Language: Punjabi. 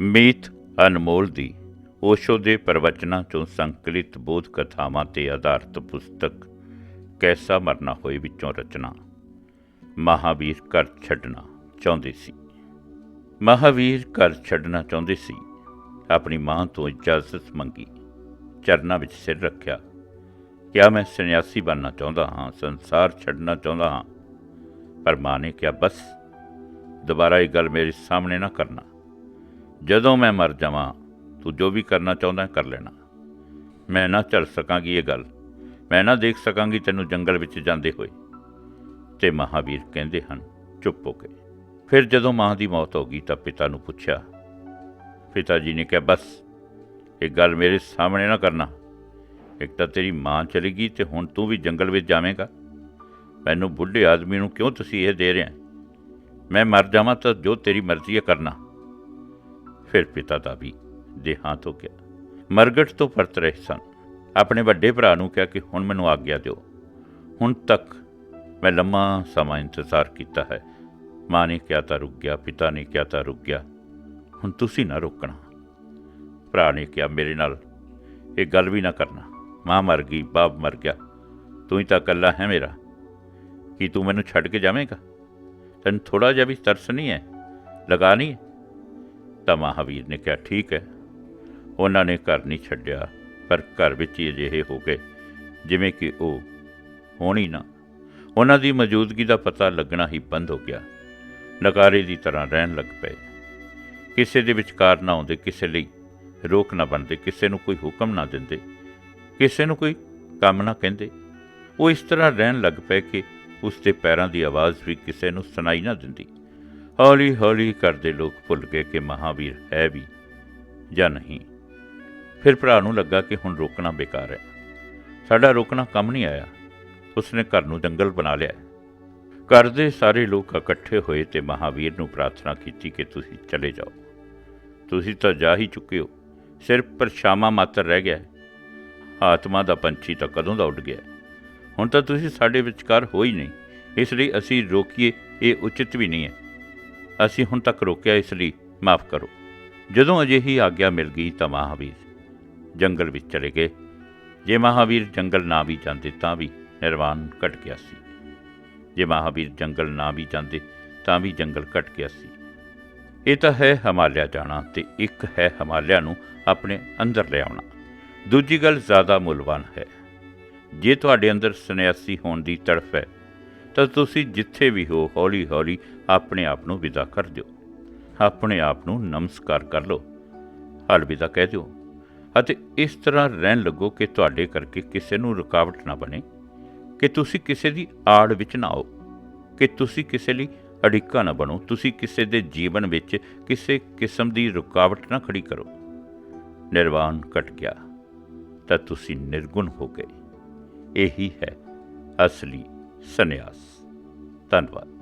ਮੀਤ ਅਨਮੋਲ ਦੀ ਓਸ਼ੋ ਦੇ ਪ੍ਰਵਚਨਾਂ ਚੋਂ ਸੰਕਲਿਤ ਬੋਧ ਕਥਾਵਾਂ ਤੇ ਆਧਾਰਿਤ ਪੁਸਤਕ, ਕੈਸਾ ਮਰਨਾ ਹੋਏ ਵਿੱਚੋਂ ਰਚਨਾ। ਮਹਾਵੀਰ ਘਰ ਛੱਡਣਾ ਚਾਹੁੰਦੇ ਸੀ। ਮਹਾਵੀਰ ਘਰ ਛੱਡਣਾ ਚਾਹੁੰਦੇ ਸੀ। ਆਪਣੀ ਮਾਂ ਤੋਂ ਇਜਾਜ਼ਤ ਮੰਗੀ। ਚਰਨਾਂ ਵਿੱਚ ਸਿਰ ਰੱਖਿਆ। ਕਿਆ ਮੈਂ ਸੰਨਿਆਸੀ ਬਣਨਾ ਚਾਹੁੰਦਾ ਹਾਂ, ਸੰਸਾਰ ਛੱਡਣਾ ਚਾਹੁੰਦਾ ਹਾਂ? ਪਰ ਮਾਂ ਨੇ ਕਿਹਾ, ਬਸ, ਦੁਬਾਰਾ ਇਹ ਗੱਲ ਮੇਰੇ ਸਾਹਮਣੇ ਨਾ ਕਰਨਾ। ਜਦੋਂ ਮੈਂ ਮਰ ਜਾਵਾਂ, ਤੂੰ ਜੋ ਵੀ ਕਰਨਾ ਚਾਹੁੰਦਾ ਕਰ ਲੈਣਾ। ਮੈਂ ਨਾ ਝੱਲ ਸਕਾਂਗੀ ਇਹ ਗੱਲ। ਮੈਂ ਨਾ ਦੇਖ ਸਕਾਂਗੀ ਤੈਨੂੰ ਜੰਗਲ ਵਿੱਚ ਜਾਂਦੇ ਹੋਏ। ਤੇ ਮਹਾਵੀਰ ਕਹਿੰਦੇ ਹਨ, ਚੁੱਪ ਹੋ ਗਏ ਫਿਰ ਜਦੋਂ ਮਾਂ ਦੀ ਮੌਤ ਹੋ ਗਈ ਤਾਂ ਪਿਤਾ ਨੂੰ ਪੁੱਛਿਆ, ਪਿਤਾ ਜੀ ਨੇ ਕਿਹਾ, ਬਸ, ਇਹ ਗੱਲ ਮੇਰੇ ਸਾਹਮਣੇ ਨਾ ਕਰਨਾ। ਇੱਕ ਤਾਂ ਤੇਰੀ ਮਾਂ ਚਲੀ ਗਈ ਤੇ ਹੁਣ ਤੂੰ ਵੀ ਜੰਗਲ ਵਿੱਚ ਜਾਵੇਂਗਾ। ਮੈਨੂੰ ਬੁੱਢੇ ਆਦਮੀ ਨੂੰ ਕਿਉਂ ਤੁਸੀਂ ਇਹ ਦੇ ਰਹੇ ਮੈਂ ਮਰ ਜਾਵਾਂ ਤਾਂ ਜੋ ਤੇਰੀ ਮਰਜ਼ੀ ਹੈ ਕਰਨਾ। ਫਿਰ ਪਿਤਾ ਦਾ ਵੀ ਦੇਹਾਂਤ ਹੋ ਗਿਆ। ਮਰਗਟ ਤੋਂ ਪਰਤ ਰਹੇ ਸਨ। ਆਪਣੇ ਵੱਡੇ ਭਰਾ ਨੂੰ ਕਿਹਾ ਕਿ ਹੁਣ ਮੈਨੂੰ ਆਗਿਆ ਦਿਓ। ਹੁਣ ਤੱਕ ਮੈਂ ਲੰਮਾ ਸਮਾਂ ਇੰਤਜ਼ਾਰ ਕੀਤਾ ਹੈ। ਮਾਂ ਨੇ ਕਿਹਾ ਤਾਂ ਰੁਕ ਗਿਆ, ਪਿਤਾ ਨੇ ਕਿਹਾ ਤਾਂ ਰੁਕ ਗਿਆ। ਹੁਣ ਤੁਸੀਂ ਨਾ ਰੋਕਣਾ। ਭਰਾ ਨੇ ਕਿਹਾ, ਮੇਰੇ ਨਾਲ ਇਹ ਗੱਲ ਵੀ ਨਾ ਕਰਨਾ। ਮਾਂ ਮਰ ਗਈ, ਬਾਪ ਮਰ ਗਿਆ। ਤੂੰ ਹੀ ਤਾਂ ਇਕੱਲਾ ਹੈ ਮੇਰਾ। ਕੀ ਤੂੰ ਮੈਨੂੰ ਛੱਡ ਕੇ ਜਾਵੇਂਗਾ? ਤੈਨੂੰ ਥੋੜਾ ਜਿਹਾ ਵੀ ਤਰਸ ਨਹੀਂ ਹੈ? ਲਗਾ ਨਹੀਂ ਤਾਂ ਮਹਾਵੀਰ ਨੇ ਕਿਹਾ, ਠੀਕ ਹੈ। ਉਹਨਾਂ ਨੇ ਘਰ ਨਹੀਂ ਛੱਡਿਆ, ਪਰ ਘਰ ਵਿੱਚ ਹੀ ਅਜਿਹੇ ਹੋ ਗਏ, ਜਿਵੇਂ ਕਿ ਉਹ ਹੋਣੀ ਨਾ। ਉਹਨਾਂ ਦੀ ਮੌਜੂਦਗੀ ਦਾ ਪਤਾ ਲੱਗਣਾ ਹੀ ਬੰਦ ਹੋ ਗਿਆ। ਨਕਾਰੇ ਦੀ ਤਰ੍ਹਾਂ ਰਹਿਣ ਲੱਗ ਪਏ। ਕਿਸੇ ਦੇ ਵਿਚਕਾਰ ਨਾ ਆਉਂਦੇ, ਕਿਸੇ ਲਈ ਰੋਕ ਨਾ ਬਣਦੇ, ਕਿਸੇ ਨੂੰ ਕੋਈ ਹੁਕਮ ਨਾ ਦਿੰਦੇ, ਕਿਸੇ ਨੂੰ ਕੋਈ ਕੰਮ ਨਾ ਕਹਿੰਦੇ। ਉਹ ਇਸ ਤਰ੍ਹਾਂ ਰਹਿਣ ਲੱਗ ਪਏ ਕਿ ਉਸ ਦੇ ਪੈਰਾਂ ਦੀ ਆਵਾਜ਼ ਵੀ ਕਿਸੇ ਨੂੰ ਸੁਣਾਈ ਨਾ ਦਿੰਦੀ। ਹੌਲੀ ਹੌਲੀ ਕਰਦੇ ਲੋਕ ਭੁੱਲ ਗਏ ਕਿ ਮਹਾਵੀਰ ਹੈ ਵੀ ਜਾਂ ਨਹੀਂ। ਫਿਰ ਭਰਾ ਨੂੰ ਲੱਗਾ ਕਿ ਹੁਣ ਰੋਕਣਾ ਬੇਕਾਰ ਹੈ। ਸਾਡਾ ਰੋਕਣਾ ਕੰਮ ਨਹੀਂ ਆਇਆ। ਉਸਨੇ ਘਰ ਨੂੰ ਜੰਗਲ ਬਣਾ ਲਿਆ। ਘਰ ਦੇ ਸਾਰੇ ਲੋਕ ਇਕੱਠੇ ਹੋਏ ਤੇ ਮਹਾਵੀਰ ਨੂੰ ਪ੍ਰਾਰਥਨਾ ਕੀਤੀ ਕਿ ਤੁਸੀਂ ਚਲੇ ਜਾਓ। ਤੁਸੀਂ ਤਾਂ ਜਾ ਹੀ ਚੁੱਕੇ ਹੋ। ਸਿਰਫ ਪਰਛਾਵਾਂ ਮਾਤਰ ਰਹਿ ਗਿਆ। ਆਤਮਾ ਦਾ ਪੰਛੀ ਤਾਂ ਕਦੋਂ ਦਾ ਉੱਡ ਗਿਆ। ਹੁਣ ਤਾਂ ਤੁਸੀਂ ਸਾਡੇ ਵਿਚਕਾਰ ਹੋ ਹੀ ਨਹੀਂ। ਇਸ ਲਈ ਅਸੀਂ ਰੋਕੀਏ, ਇਹ ਉਚਿਤ ਵੀ ਨਹੀਂ ਹੈ। ਅਸੀਂ ਹੁਣ ਤੱਕ ਰੋਕਿਆ, ਇਸ ਲਈ ਮਾਫ ਕਰੋ। ਜਦੋਂ ਅਜਿਹੀ ਆਗਿਆ ਮਿਲ ਗਈ ਤਾਂ ਮਹਾਵੀਰ ਜੰਗਲ ਵਿੱਚ ਚਲੇ ਗਏ। ਜੇ ਮਹਾਵੀਰ ਜੰਗਲ ਨਾ ਵੀ ਜਾਂਦੇ ਤਾਂ ਵੀ ਨਿਰਵਾਣ ਘਟ ਗਿਆ ਸੀ। ਜੇ ਮਹਾਵੀਰ ਜੰਗਲ ਨਾ ਵੀ ਜਾਂਦੇ ਤਾਂ ਵੀ ਜੰਗਲ ਘਟ ਗਿਆ ਸੀ। ਇਹ ਤਾਂ ਹੈ ਹਿਮਾਲਿਆ ਜਾਣਾ ਤੇ ਇੱਕ ਹੈ ਹਿਮਾਲਿਆ ਨੂੰ ਆਪਣੇ ਅੰਦਰ ਲਿਆਉਣਾ ਦੂਜੀ ਗੱਲ ਜ਼ਿਆਦਾ ਮੁੱਲਵਾਨ ਹੈ। ਜੇ ਤੁਹਾਡੇ ਅੰਦਰ ਸੰਨਿਆਸੀ ਹੋਣ ਦੀ ਤੜਫ ਹੈ ਤਾਂ ਤੁਸੀਂ ਜਿੱਥੇ ਵੀ ਹੋ, ਹੌਲੀ-ਹੌਲੀ ਆਪਣੇ ਆਪ ਨੂੰ ਵਿਦਾ ਕਰ ਦਿਓ। ਆਪਣੇ ਆਪ ਨੂੰ ਨਮਸਕਾਰ ਕਰ ਲਓ। ਅਲਵਿਦਾ ਕਹਿ ਦਿਓ। ਅਤੇ ਇਸ ਤਰ੍ਹਾਂ ਰਹਿਣ ਲੱਗੋ ਕਿ ਤੁਹਾਡੇ ਕਰਕੇ ਕਿਸੇ ਨੂੰ ਰੁਕਾਵਟ ਨਾ ਬਣੇ, ਕਿ ਤੁਸੀਂ ਕਿਸੇ ਦੀ ਆੜ ਵਿੱਚ ਨਾ ਆਓ, ਕਿ ਤੁਸੀਂ ਕਿਸੇ ਲਈ ਅੜਿੱਕਾ ਨਾ ਬਣੋ, ਤੁਸੀਂ ਕਿਸੇ ਦੇ ਜੀਵਨ ਵਿੱਚ ਕਿਸੇ ਕਿਸਮ ਦੀ ਰੁਕਾਵਟ ਨਾ ਖੜੀ ਕਰੋ। ਨਿਰਵਾਣ ਕਟ ਗਿਆ, ਤਾਂ ਤੁਸੀਂ ਨਿਰਗੁਣ ਹੋ ਗਏ। ਇਹੀ ਹੈ ਅਸਲੀ ਸੰਨਿਆਸ। ਧੰਨਵਾਦ।